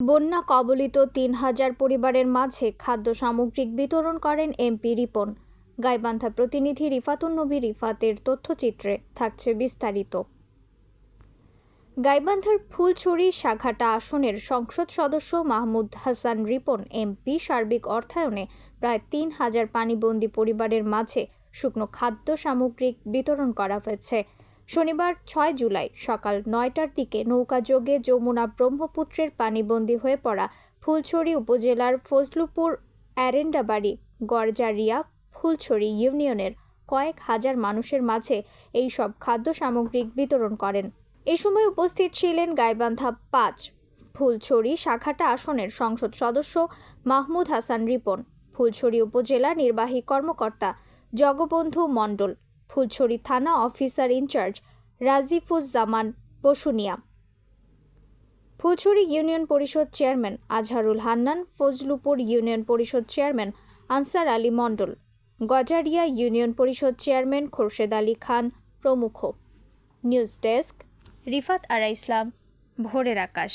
বন্যা কবলিত তিন হাজার পরিবারের মাঝে খাদ্য সামগ্রিক বিতরণ করেন এমপি রিপন। গাইবান্ধা প্রতিনিধি রিফাতুন নবী রিফাতের তথ্যচিত্রে থাকছে বিস্তারিত। গাইবান্ধার ফুলছড়ি শাখাটা আসনের সংসদ সদস্য মাহমুদ হাসান রিপন, এমপি, সার্বিক অর্থায়নে প্রায় তিন হাজার পানিবন্দী পরিবারের মাঝে শুকনো খাদ্য সামগ্রিক বিতরণ করা হয়েছে। শনিবার ছয় জুলাই সকাল নয়টার দিকে নৌকাযোগে যমুনা ব্রহ্মপুত্রের পানিবন্দী হয়ে পড়া ফুলছড়ি উপজেলার ফজলুপুর অ্যারেন্ডাবাড়ি গরজারিয়া ফুলছড়ি ইউনিয়নের কয়েক হাজার মানুষের মাঝে এই সব খাদ্য সামগ্রিক বিতরণ করেন। এ সময় উপস্থিত ছিলেন গাইবান্ধা পাঁচ, ফুলছড়ি শাখাটা আসনের সংসদ সদস্য মাহমুদ হাসান রিপন, ফুলছড়ি উপজেলা নির্বাহী কর্মকর্তা জগবন্ধু মণ্ডল ফুলছড়ি থানা officer in charge Rajifuzzaman Basunia. Phulchhari union Parishad chairman Azharul Hannan, Fazlupur union Parishad chairman Ansar Ali Mondal, Gazaria union Parishad chairman Khorshed Ali Khan প্রমুখ। News desk, Rifat Ara Islam, Bhorer Akash.